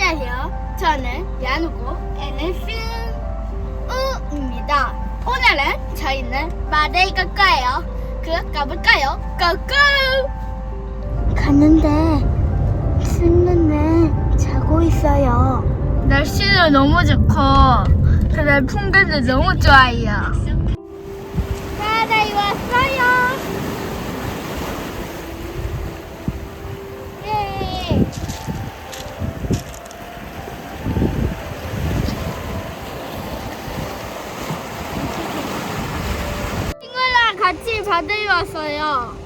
안녕하세요. 저는 야누고 NFU입니다. 오늘은 저희는 마데이 갈 거예요. 그 가볼까요? 고고! 갔는데 승는데 자고 있어요. 날씨는 너무 좋고 그날 풍경도 너무 좋아요. 마데이 왔어요. 예. 친구랑 바다에 왔어요.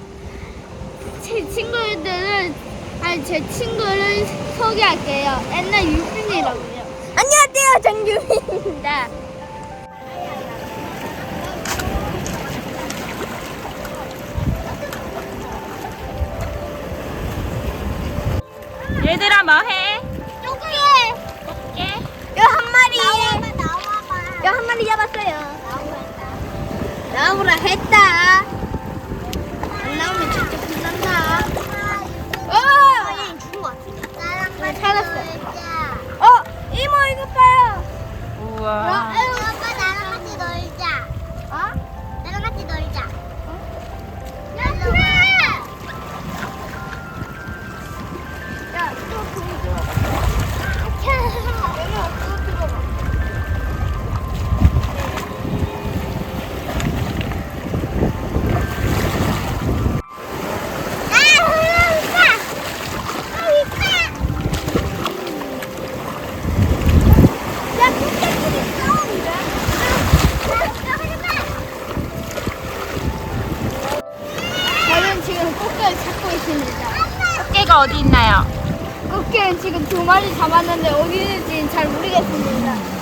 제 친구들은 아니 제 친구를 소개할게요. 옛날 유빈이라고요. 안녕하세요, 정유빈입니다. 얘들아 뭐해? 쪼그게 꽃게? 요한 마리. 나와봐, 나와봐. 요한 마리 잡았어요. 나오라 했다. 안 나오면 진짜 끝난다. 어! 죽은 것 같은데. 나 찾았어. 어, 이모 이거 봐요. 우와 나 지금 꽃게를 찾고 있습니다. 꽃게가 어디 있나요? 꽃게는 지금 두 마리 잡았는데 어디 있는지는 잘 모르겠습니다.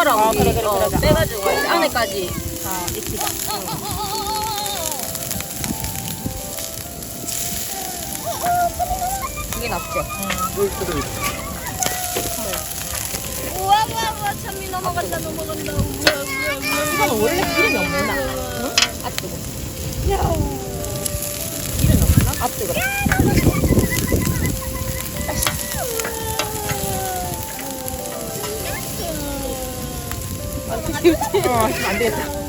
저번처럼 아, 그래, 그래, 어, 그러자. 빼가지고 안에까지 어, 익히자. 그게 낫지. 우와 우와 우와 참이 넘어간다 넘어간다 우와 우와 우와 이거는 원래 기름이 없나? 응? 아 뜨거. 기름이 없나? 아 뜨거. 어, 안 되겠다.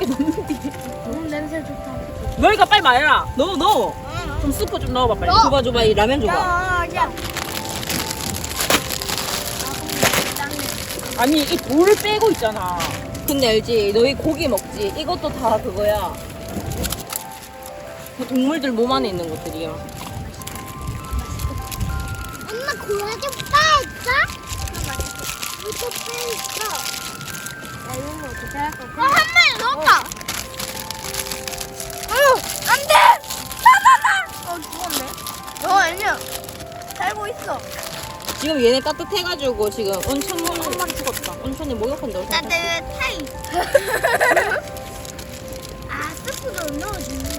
음, 냄새 좋다 너희가 빨리 말해라. 넣어, 넣어. 좀 스프 좀 넣어봐, 빨리. 넣어. 줘봐, 줘봐. 이 라면 줘봐. 야 야 아니, 이 돌을 빼고 있잖아. 근데 알지? 너희 고기 먹지? 이것도 다 그거야. 그 동물들 몸 안에 있는 것들이야. 엄마 고라니 빠있어? 이거 빠있어. 야 이런 거 어떻게 할 거야? 어, 한 마리 넣었다. 어, 안 돼! 나나나! 어, 죽었네. 어, 아니야. 살고 있어. 지금 얘네 따뜻해가지고 지금 온천물 한 마리 죽었다. 온천에 목욕한다고 생각해. 따뜻하이. 아, 스프도 넣어주네.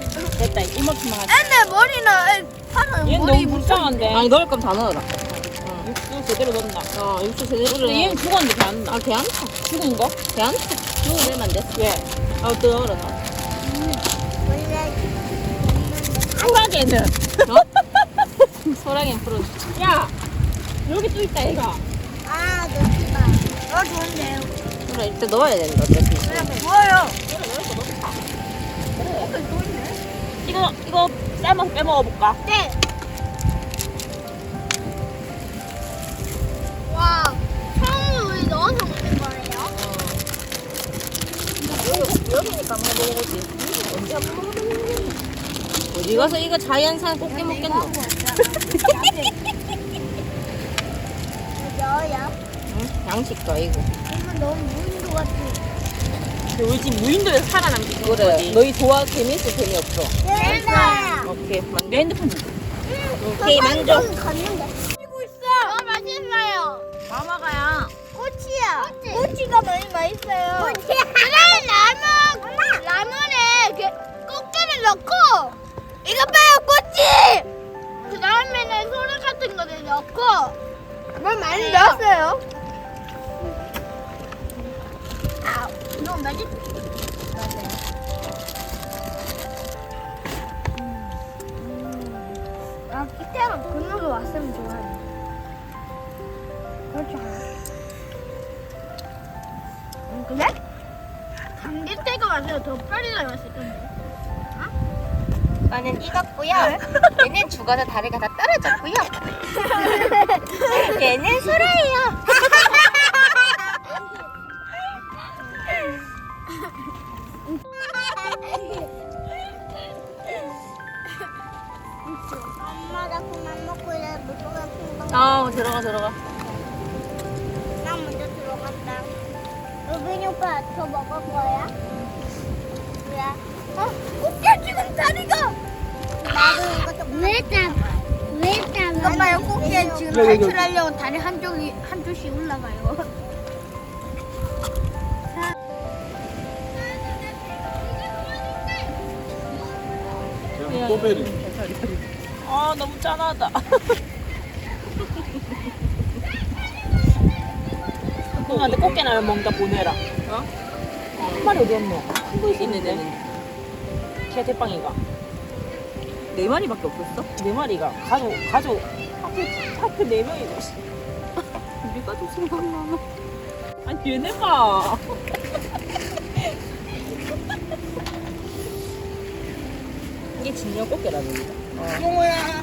됐다, 이만큼만 하자. 애내 머리는 팔은 얘는 머리 너무 불쌍한데. 아니 넣을 거면 다 넣어라. 육수 제대로 넣었나? 어 육수 제대로 근데 얘는 해. 죽었는데 배안 나. 아 걔한테 죽은 거? 걔한테 죽으면 안 돼. 예. 아 넣어라 나. 원래 소라게는. 어? 소라게 풀어. 야! 여기 또 있다, 얘가. 아, 넣지 마. 어, 좋은데요. 그래 일단 넣어야 된다 어차피. 그래, 좋아요. 이거, 이거 삶아서 빼먹어 볼까? 네. 와, 처음으로 우리 넣어서 먹는 거예요? 여기니까 한번 먹어보지. 언제 한번 먹어보는 어디 가서 이거 자연산 꽃게 먹겠노? 넣어요. 응? 양식도 아니고. 이거 너무 무인도 같아. 우리 집 무인도에서 살아남기 그래. 거지. 너희 좋아 재밌어 재미없어. 됐다. 오케이 만내 핸드폰 좀. 오케이 만족. 갔는데. 너무 맛있어요. 다 먹어요. 꼬치야. 꼬치가 많이 맛있어요. 꼬치. 그래, 라면. 라면에 이렇게 꽃게를 넣고, 이거 봐요, 꼬치! 그 다음에는 소라 같은 거를 넣고, 뭘 많이 넣었어요. 맛있 아, 기태랑 근우도 왔으면 좋아요. 그렇지 않아? 응, 그래? 감기태가 와서 더 빨리 나왔을 건데. 나는 익었고요. 얘는 죽어서 다리가 다 떨어졌고요. 얘는 소라예요. 아 들어가 들어가. 나 먼저 들어간다. 우빈이 오빠 더 먹을 거야? 그래. 어? 꽃게 지금 다리가! 나도 좀. 왜 땀? 왜 땀? 이거 봐요, 꽃게 지금 여기, 여기. 탈출하려고 다리 한쪽이, 한쪽씩 올라가요. 아, 너무 짠하다. 형한테 꽃게 라면 먹다 보내라. 어? 한 마리 어디 갔노? 큰거 있었는데. 걔 대빵이가. 네 마리밖에 없었어? 네 마리가. 가족, 가족. 하필, 하필 네 명이고. 우리 가족 생각나. 아니, 얘네 봐. 이게 진정 꽃게라는 거. 용호야.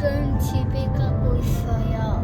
지금 집에 가고 있어요.